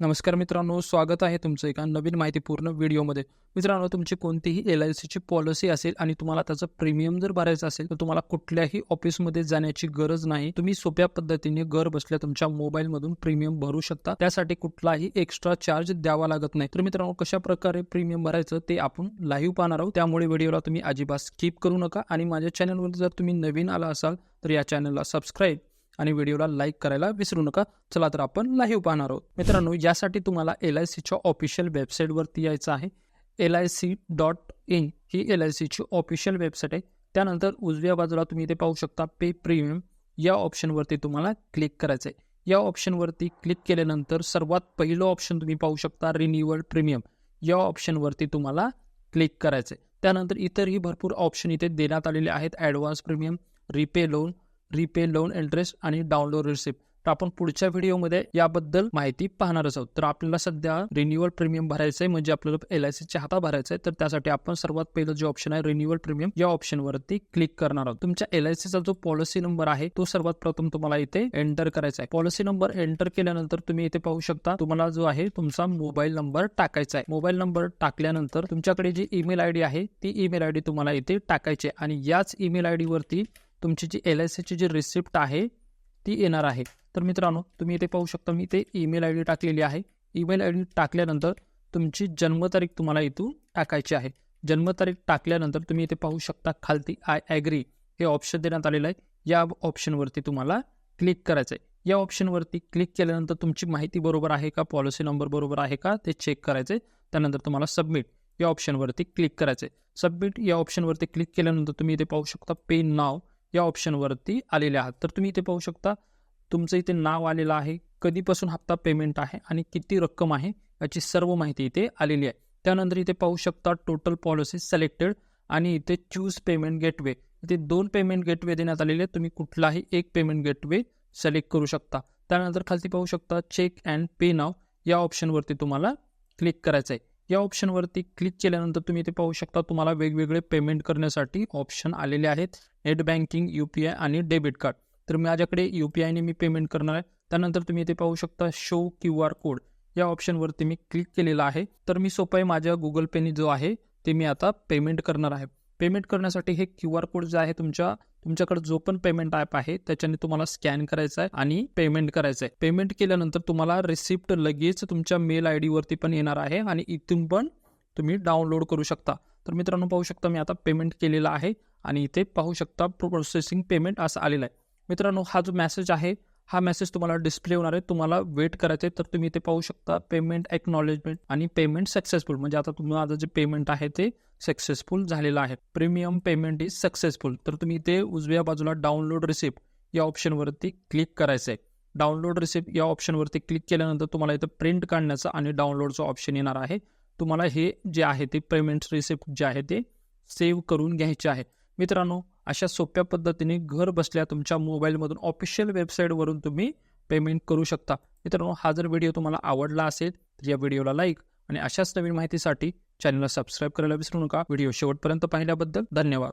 नमस्कार मित्रांनो स्वागत आहे तुमचं एका नवीन माहितीपूर्ण व्हिडिओमध्ये. मित्रांनो तुमची कोणतीही एल आय सीची पॉलिसी असेल आणि तुम्हाला त्याचं प्रीमियम जर भरायचं असेल तर तुम्हाला कुठल्याही ऑफिसमध्ये जाण्याची गरज नाही. तुम्ही सोप्या पद्धतीने घर बसल्या तुमच्या मोबाईलमधून प्रीमियम भरू शकता. त्यासाठी कुठलाही एक्स्ट्रा चार्ज द्यावा लागत नाही. तर मित्रांनो कशा प्रकारे प्रीमियम भरायचं ते आपण लाईव्ह पाहणार आहोत. त्यामुळे व्हिडिओला तुम्ही अजिबात स्किप करू नका. आणि माझ्या चॅनलवर जर तुम्ही नवीन आला असाल तर या चॅनलला सबस्क्राईब आणि व्हिडिओला लाईक करायला विसरू नका. चला तर आपण लाईव्ह पाहणार आहोत. मित्रांनो यासाठी तुम्हाला एल आय सीच्या ऑफिशियल वेबसाईटवरती यायचं आहे. L I C dot in he L I सीची ऑफिशियल वेबसाईट आहे. त्यानंतर उजव्या बाजूला तुम्ही इथे पाहू शकता पे प्रीमियम या ऑप्शनवरती तुम्हाला क्लिक करायचं आहे या ऑप्शनवरती क्लिक केल्यानंतर सर्वात पहिलं ऑप्शन तुम्ही पाहू शकता रिन्युअल प्रीमियम या ऑप्शनवरती तुम्हाला क्लिक करायचं आहे त्यानंतर इतरही भरपूर ऑप्शन इथे देण्यात आलेले आहेत. Advance premium repay loan repay loan interest आणि डाउनलोड रिसिप्ट तर आपण पुढच्या व्हिडिओमध्ये याबद्दल माहिती पाहणारच आहोत. तर आपल्याला सध्या रिन्युअल प्रीमियम भरायचं आहे म्हणजे आपल्याला एल आय सीच्या हाता भरायचं आहे तर त्यासाठी आपण सर्वात पहिलं जे ऑप्शन आहे रिन्युअल प्रीमियम या ऑप्शनवरती क्लिक करणार आहोत. तुमच्या एल आय सीचा जो पॉलिसी नंबर आहे तो सर्वात प्रथम तुम्हाला इथे एंटर करायचा आहे. पॉलिसी नंबर एंटर केल्यानंतर तुम्ही इथे पाहू शकता तुम्हाला जो आहे तुमचा मोबाईल नंबर टाकायचा आहे. मोबाईल नंबर टाकल्यानंतर तुमच्याकडे जी ईमेल आय डी आहे ती ईमेल आय डी तुम्हाला इथे टाकायची आहे. आणि याच ईमेल आय डी वरती तुमची जी एल आय सीची जी रिसिप्ट आहे ती येणार आहे. तर मित्रांनो तुम्ही इथे पाहू शकता मी इथे ईमेल आय डी टाकलेली आहे. ईमेल आय डी टाकल्यानंतर तुमची जन्मतारीख तुम्हाला इथून टाकायची आहे. जन्मतारीख टाकल्यानंतर तुम्ही इथे पाहू शकता खालती आय ॲग्री हे ऑप्शन देण्यात आलेलं आहे. या ऑप्शनवरती तुम्हाला क्लिक करायचं आहे. या ऑप्शनवरती क्लिक केल्यानंतर तुमची माहिती बरोबर आहे का? पॉलिसी नंबर बरोबर आहे का? ते चेक करायचं आहे. त्यानंतर तुम्हाला सबमिट या ऑप्शनवरती क्लिक करायचं आहे. सबमिट या ऑप्शनवरती क्लिक केल्यानंतर तुम्ही इथे पाहू शकता पे नाव या ऑप्शनवरती आलेले आहात. तर तुम्ही इथे पाहू शकता तुमचं इथे नाव आलेलं आहे कधीपासून हप्ता पेमेंट आहे आणि किती रक्कम आहे याची सर्व माहिती इथे आलेली आहे. त्यानंतर इथे पाहू शकता टोटल पॉलिसी सिलेक्टेड आणि इथे चूज पेमेंट गेटवे इथे दोन पेमेंट गेटवे देण्यात आलेले आहेत. तुम्ही कुठलाही एक पेमेंट गेटवे सिलेक्ट करू शकता. त्यानंतर खालती पाहू शकता चेक अँड पे नाव या ऑप्शनवरती तुम्हाला क्लिक करायचं आहे या ऑप्शनवरती क्लिक केल्यानंतर तुम्ही इथे पाहू शकता तुम्हाला वेगवेगळे पेमेंट करण्यासाठी ऑप्शन आलेले आहेत. Net banking U P I आणि डेबिट कार्ड तर माझ्याकडे यू पी आयने मी पेमेंट करणार आहे. त्यानंतर तुम्ही इथे पाहू शकता शो क्यू आर कोड या ऑप्शनवरती मी क्लिक केलेला आहे. तर मी सोपं आहे. माझ्या गुगल पेने जो आहे ते मी आता पेमेंट करणार आहे. पेमेंट करण्यासाठी हे क्यू आर कोड जे आहे तुमच्या तुमच्याकडे जो पण पेमेंट ॲप आहे त्याच्याने तुम्हाला स्कॅन करायचा आहे आणि पेमेंट करायचं आहे. पेमेंट केल्यानंतर तुम्हाला रिसिप्ट लगेच तुमच्या मेल आय डीवरती पण येणार आहे आणि इथून पण तुम्ही डाउनलोड करू शकता. तर मित्रांनो पाहू शकता मी आता पेमेंट केलेला आहे आणि इथे पाहू शकता प्रोसेसिंग पेमेंट असं आलेलं आहे. मित्रांनो हा जो मेसेज आहे हा मेसेज तुम्हाला डिस्प्ले होणार आहे. तुम्हाला वेट करायचं आहे तर तुम्ही इथे पाहू शकता पेमेंट एक्नॉलेजमेंट आणि पेमेंट सक्सेसफुल म्हणजे आता तुम्हाला जे पेमेंट आहे ते सक्सेसफुल झालेलं आहे. प्रीमियम पेमेंट इज सक्सेसफुल तर तुम्ही इथे उजव्या बाजूला डाउनलोड रिसिप्ट या ऑप्शनवरती क्लिक करायचं आहे डाउनलोड रिसिप्ट या ऑप्शनवरती क्लिक केल्यानंतर तुम्हाला इथं प्रिंट काढण्याचं आणि डाउनलोडचं ऑप्शन येणार आहे. तुम्हाला हे जे आहे ते पेमेंट रिसिप्ट जे आहे ते सेव्ह करून घ्यायचे आहे. मित्रांनो अशा सोप्या पद्धतीने घर बसल्या तुमच्या मोबाईलमधून ऑफिशियल वेबसाईटवरून तुम्ही पेमेंट करू शकता. मित्रांनो हा जर व्हिडिओ तुम्हाला आवडला असेल तर या व्हिडिओला लाईक आणि अशाच नवीन माहितीसाठी चॅनलला सबस्क्राईब करायला विसरू नका. व्हिडिओ शेवटपर्यंत पाहिल्याबद्दल धन्यवाद.